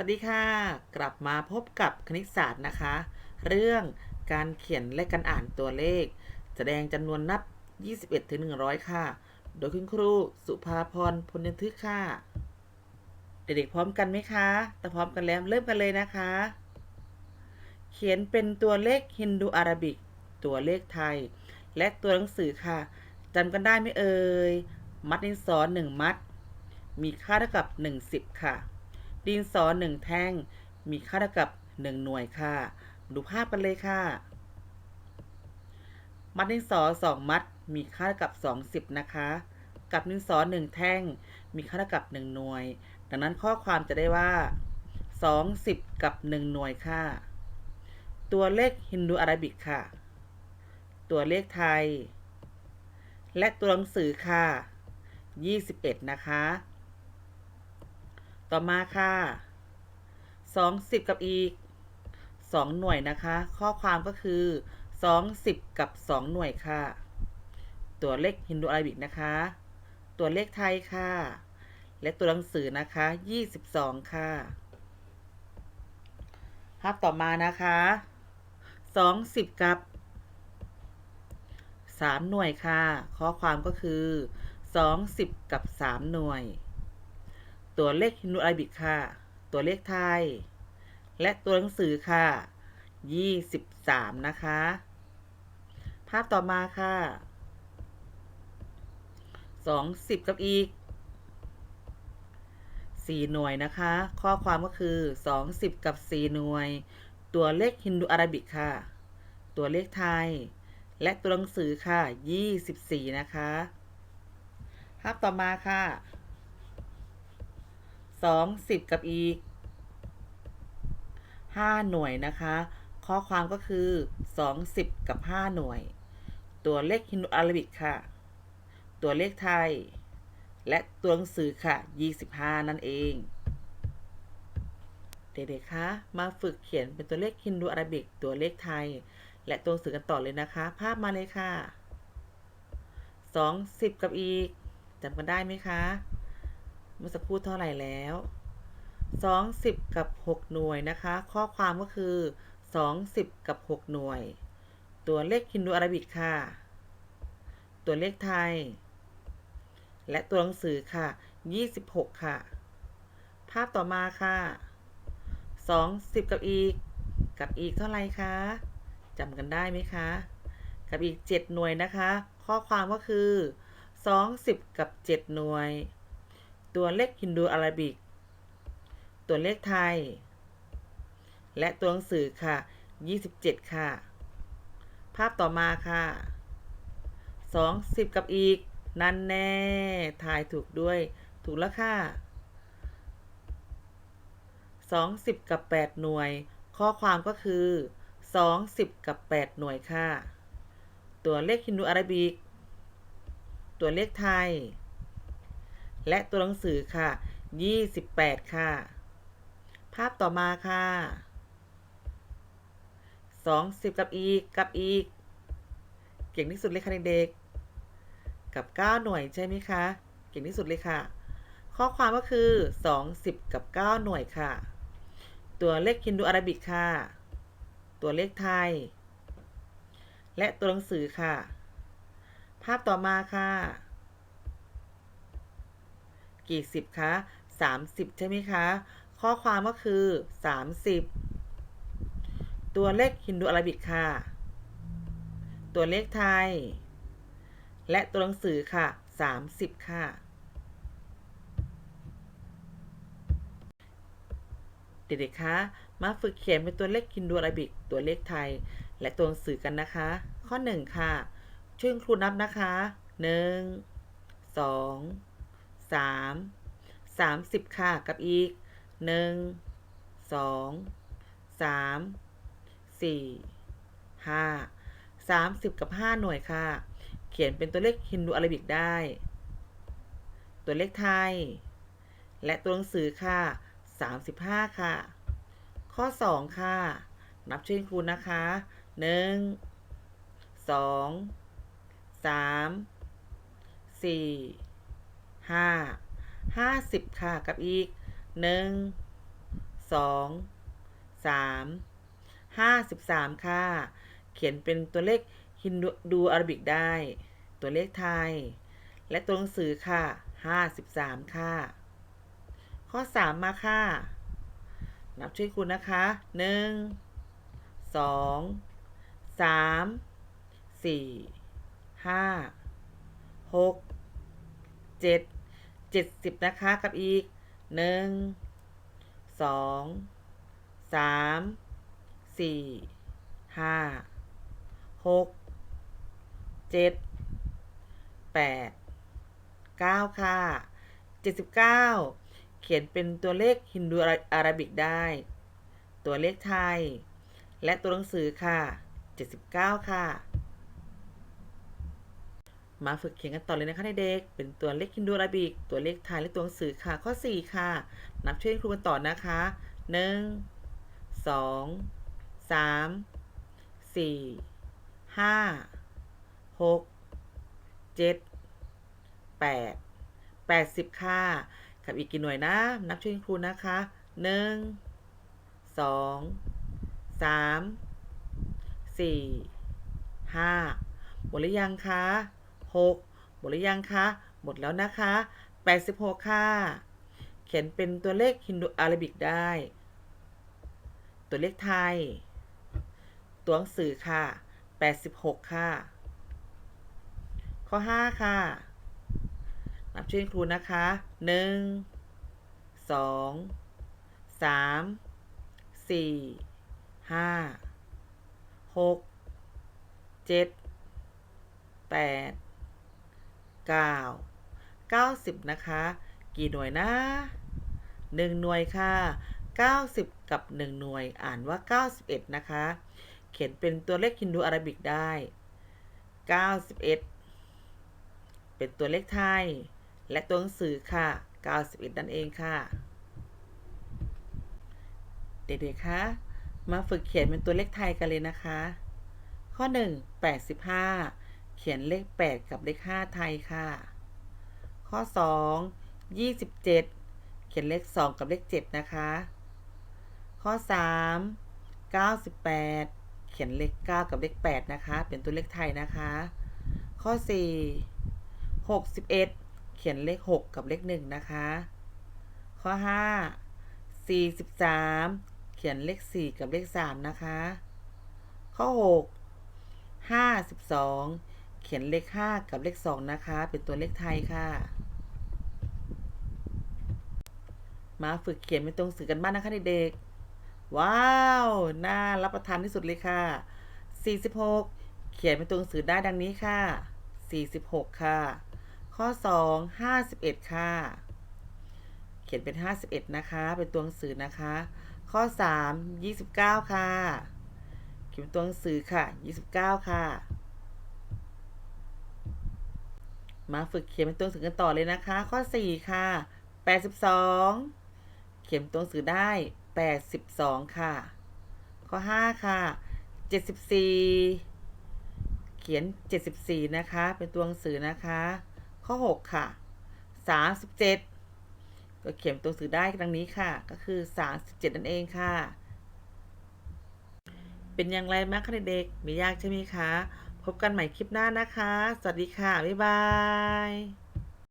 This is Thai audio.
สวัสดีค่ะ กลับมาพบกับคณิตศาสตร์นะคะ เรื่องการเขียนและการอ่านตัวเลข แสดงจำนวนนับ 21ถึง100 ค่ะ โดยคุณครูสุภาพรพลยันทึกค่ะ เด็กๆพร้อมกันไหมคะถ้าพร้อมกันแล้วเริ่มกันเลยนะคะ เขียนเป็นตัวเลขฮินดูอาราบิก ตัวเลขไทย และตัวหนังสือค่ะจำกันได้ไหมเอ่ย มัดดินสอหนึ่งมัด มีค่าเท่ากับ10ค่ะ ดินสอหนึ่งแท่ง มีค่าเท่ากับ 1 หน่วยค่ะ ดูภาพกันเลยค่ะ มัดดินสอสองมัด มีค่าเท่ากับ 20 นะคะ กับดินสอหนึ่งแท่ง มีค่าเท่ากับ 1 หน่วย ดังนั้นข้อความจะได้ว่า 20 กับ 1 หน่วยค่ะ ตัวเลขฮินดูอาราบิกค่ะ ตัวเลขไทย และตัวหนังสือค่ะ 21 นะคะ ต่อมาค่ะ20กับอีก2หน่วยนะคะ ข้อความก็คือ20กับ2หน่วยค่ะ ตัวเลขฮินดูอาราบิกนะคะ ตัวเลขไทยค่ะ และตัวหนังสือนะคะ22ค่ะภาพต่อมานะคะ20กับ3หน่วยค่ะ ข้อความก็คือ20กับ3หน่วย ตัวเลขฮินดูอาราบิกค่ะ ตัวเลขไทย และตัวหนังสือค่ะ 23 นะคะ ภาพต่อมาค่ะ20กับอีก 4 หน่วยนะคะ ข้อความก็คือ20กับ 4 หน่วย ตัวเลขฮินดูอาราบิกค่ะ ตัวเลขไทย และตัวหนังสือค่ะ 24 นะคะภาพต่อมาค่ะ 20กับอีก5หน่วยนะคะ ข้อความก็คือ20กับ5หน่วย ตัวเลขฮินดูอาราบิกค่ะ ตัวเลขไทย และตัวหนังสือค่ะ25นั่นเอง เด็กๆคะมาฝึกเขียนเป็นตัวเลขฮินดูอาราบิก ตัวเลขไทย และตัวหนังสือกันต่อเลยนะคะ ภาพมาเลยค่ะ20กับอีกจำกันได้ไหมคะ เมื่อสักครู่เท่าไหร่แล้ว20กับ 6 หน่วยนะคะ ข้อความก็คือ 20 กับ 6 หน่วย ตัวเลขฮินดูอาราบิกค่ะ ตัวเลขไทย และตัวหนังสือค่ะ 26 ค่ะ ภาพต่อมาค่ะ 20 กับอีก กับอีกเท่าไหร่คะจำกันได้ไหมคะ กับอีก 7 หน่วยนะคะ ข้อความก็คือ 20 กับ 7 หน่วย ตัวเลขฮินดูอาราบิก ตัวเลขไทย และตัวหนังสือค่ะ 27 ค่ะ ภาพต่อมาค่ะ20กับอีก นั่นแน่ทายถูกด้วย ถูกแล้วค่ะ20กับ 8 หน่วย ข้อความก็คือ20กับ 8 หน่วยค่ะ ตัวเลขฮินดูอาราบิก ตัวเลขไทย และตัวหนังสือค่ะ 28 ค่ะ ภาพต่อมาค่ะ20กับอีก กับอีก เก่งที่สุดเลยค่ะเด็กๆ กับ 9 หน่วยใช่ไหมคะ เก่งที่สุดเลยค่ะ ข้อความก็คือ20กับ 9 หน่วยค่ะ ตัวเลขฮินดูอาราบิกค่ะ ตัวเลขไทย และตัวหนังสือค่ะ ภาพต่อมาค่ะ กี่สิบคะ30 ใช่ไหมคะ ข้อความก็คือ 30 ตัวเลขฮินดูอาราบิกค่ะ ตัวเลขไทย และตัวหนังสือค่ะ 30 ค่ะ เด็กๆคะ มาฝึกเขียนเป็นตัวเลขฮินดูอาราบิก ตัวเลขไทย และตัวหนังสือกันนะคะ ข้อ 1 ค่ะ ช่วยคุณครูนับนะคะ 1 2 3 30ค่ะกับอีก1 2 3 4 5 30กับ5หน่วยค่ะ เขียนเป็นตัวเลขฮินดูอาราบิกได้ ตัวเลขไทย และตัวหนังสือค่ะ35ค่ะ ข้อ2ค่ะ นับช่วยคุณครูนะคะ 1 2 3 4 5 50ค่ะกับอีก1สองสามห้าสิบสามค่ะ เขียนเป็นตัวเลขฮินดูอารบิกได้ ตัวเลขไทย และตัวหนังสือค่ะห้าสิบสามค่ะ ข้อสามมาค่ะ นับช่วยคุณนะคะหนึ่งสองสามสี่ห้าหกเจ็ด เจ็ดสิบนะคะกับอีกหนึ่งสองสามสี่ห้าหกเจ็ดแปดเก้าค่ะเจ็ดสิบเก้าเขียนเป็นตัวเลขฮินดูอาราบิกได้ ตัวเลขไทย และตัวหนังสือค่ะ79ค่ะ มาฝึกเขียนกันต่อเลยนะคะเด็กๆเป็นตัวเลขฮินดูอาราบิก ตัวเลขไทยและตัวหนังสือค่ะ ข้อ 4 ค่ะ นับช่วยครูกันต่อนะคะ 1 2 3 4 5 6 7 8 80 ค่ะ กับอีกกี่หน่วยนะ นับช่วยครูนะคะ1สองสามสี่ห้าหมดหรือยังคะ หกหมดหรือยังคะ หมดแล้วนะคะแปดสิบหกค่ะ เขียนเป็นตัวเลขฮินดูอาราบิกได้ ตัวเลขไทย ตัวหนังสือค่ะแปดสิบหกค่ะ ข้อห้าค่ะ นับช่วยครูนะคะหนึ่งสองสา มสี่ห้าหกเก้าเก้าสิบนะคะ กี่หน่วยนะหนึ่งหน่วยค่ะเก้าสิบกับหนึ่งหน่วยอ่านว่าเก้าสิบเอ็ดนะคะ เขียนเป็นตัวเลขฮินดูอาราบิกได้เก้าสิบเอ็ดเป็นตัวเลขไทย และตัวหนังสือค่ะ 91 นั่นเองค่ะ เด็กๆคะมาฝึกเขียนเป็นตัวเลขไทยกันเลยนะคะ ข้อ 1 85 เขียนเลข 8 กับเลข 5 ไทยค่ะ ข้อ 2 27 เขียนเลข 2 กับเลข 7 นะคะ ข้อ 3 98 เขียนเลข 9 กับเลข 8 นะคะ เป็นตัวเลขไทยนะคะ ข้อ 4 61 เขียนเลข 6 กับเลข 1 นะคะ ข้อ 5 43 เขียนเลข 4 กับเลข 3 นะคะ ข้อ 6 52 ขียนเลข 5 กับเลข 2 นะคะ เป็นตัวเลขไทยค่ะ มาฝึกเขียนเป็นตัวหนังสือกันบ้างนะคะเด็กๆ ว้าว น่ารับประทานที่สุดเลยค่ะ 46 เขียนเป็นตัวหนังสือได้ดังนี้ค่ะ 46 ค่ะ ข้อ 2 51 ค่ะ เขียนเป็น 51 นะคะ เป็นตัวหนังสือนะคะ ข้อ 3 29 ค่ะ เขียนเป็นตัวหนังสือค่ะ 29 ค่ะ มาฝึกเขียนเป็นตัวหนังสือกันต่อเลยนะคะ ข้อ 4 ค่ะ 82 เขียนเป็นตัวหนังสือได้ 82 ค่ะ ข้อ 5 ค่ะ 74 เขียน 74 นะคะ เป็นตัวหนังสือนะคะ ข้อ 6 ค่ะ 37 ก็เขียนตัวหนังสือได้ดังนี้ค่ะ ก็คือ 37 นั่นเองค่ะ เป็นอย่างไรบ้างคะเด็กๆไม่ยากใช่ไหมคะ พบกันใหม่คลิปหน้านะคะ สวัสดีค่ะ บ๊ายบาย